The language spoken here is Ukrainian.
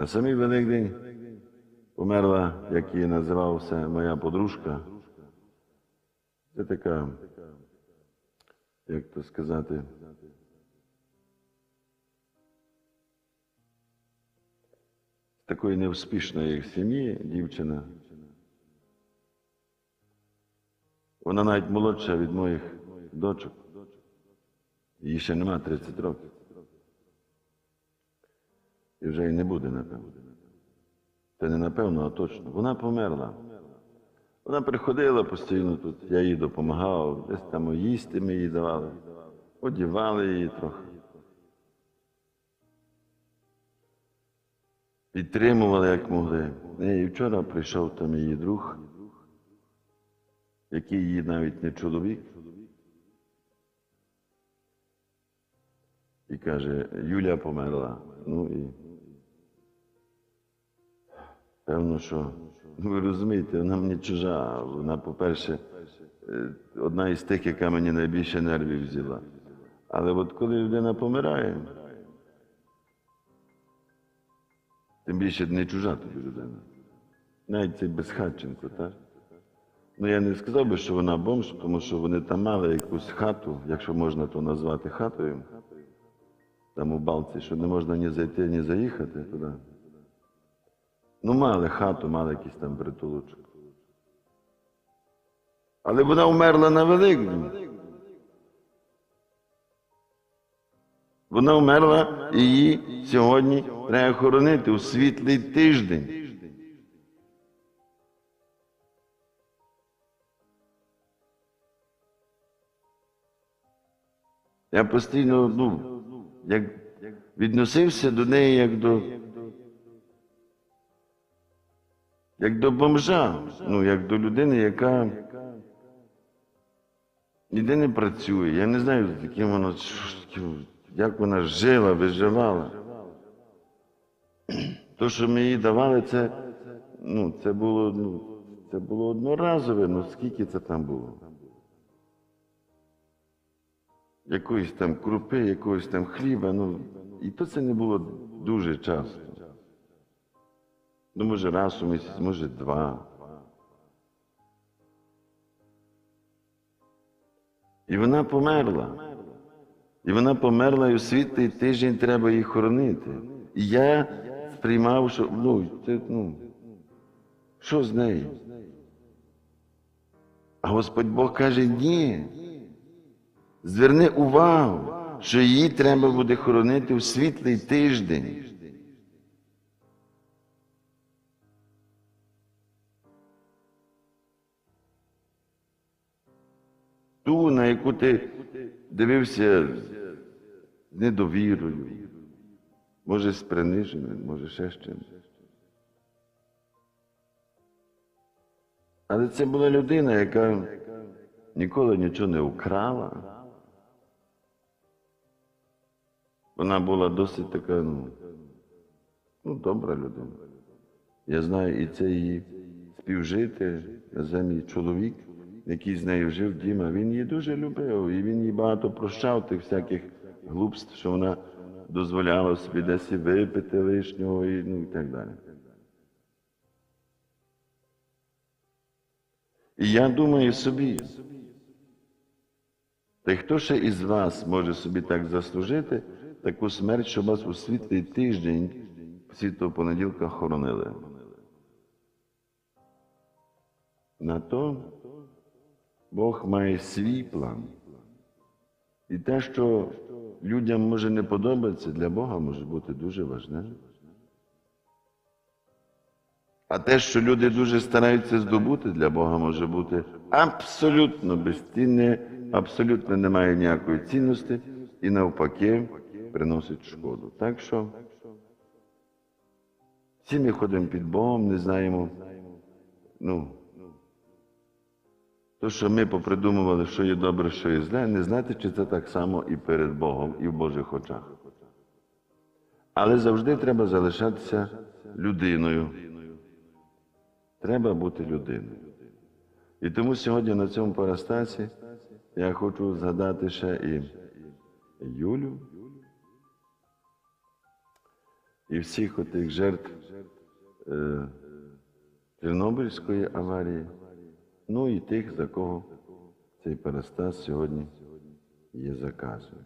На самий Великдень померла, як її називався, моя подружка. Це така, як то сказати, такої невспішної сім'ї дівчина. Вона навіть молодша від моїх дочок. Їй ще нема 30 років. І вже й не буде, напевно. Це не напевно, а точно. Вона померла. Вона приходила постійно тут, я їй допомагав, десь там їсти ми їй давали, одівали її трохи. Підтримували, як могли. І вчора прийшов там її друг, який її навіть не чоловік. І каже, Юля померла. Ну і певно, що ви розумієте, вона мені чужа. Вона, по-перше, е, одна із тих, яка мені найбільше нервів взяла. Але от коли людина помирає, тим більше не чужа тобі людина. Навіть цей безхатченко, так? Ну, я не сказав би, що вона бомж, тому що вони там мали якусь хату, якщо можна то назвати хатою, там у Балці, що не можна ні зайти, ні заїхати туди. Ну, мали хату, мали якийсь там притулочок. Але вона вмерла на Великдень. Вона вмерла і її сьогодні треба хоронити у світлий тиждень. Я постійно ну, як відносився до неї як до, як до бомжа, ну, як до людини, яка ніде не працює. Я не знаю, яким вона, як вона жила, виживала. То, що ми їй давали, це, ну, це було, ну, це було одноразове, ну скільки це там було? якоїсь там крупи, якогось там хліба, ну, і то це не було дуже часто. Ну, може, раз у місяць, може, два. І вона померла. І вона померла, і у світлий тиждень треба її хоронити. І я сприймав, що ну, це, ну, що з нею? А Господь Бог каже, ні. Зверни увагу, що її треба буде хоронити у світлий тиждень. Ту, на яку ти дивився недовірою, може з приниженням, може ще з чимось. Але це була людина, яка ніколи нічого не украла. Вона була досить така, ну, ну добра людина. Я знаю, і це її співжити, це мій чоловік, який з нею жив Діма, він її дуже любив, і він їй багато прощав тих всяких глупств, що вона дозволяла собі десь і випити лишнього, і, ну, і так далі. І я думаю собі, та хто ще із вас може собі так заслужити таку смерть, щоб вас у світлий тиждень світлого понеділка хоронили? На то Бог має свій план. І те, що людям може не подобатися, для Бога може бути дуже важливим. А те, що люди дуже стараються здобути, для Бога може бути абсолютно безцінне, абсолютно не має ніякої цінності і навпаки приносить шкоду. Так що всі ми ходимо під Богом, не знаємо, ну, то, що ми попридумували, що є добре, що є зле, не знати, чи це так само і перед Богом, і в Божих очах. Але завжди треба залишатися людиною. Треба бути людиною. І тому сьогодні на цьому парастасі я хочу згадати ще і Юлю, і всіх отих жертв е, Чорнобильської аварії, ну і тих, за кого цей перестас сьогодні є заказом.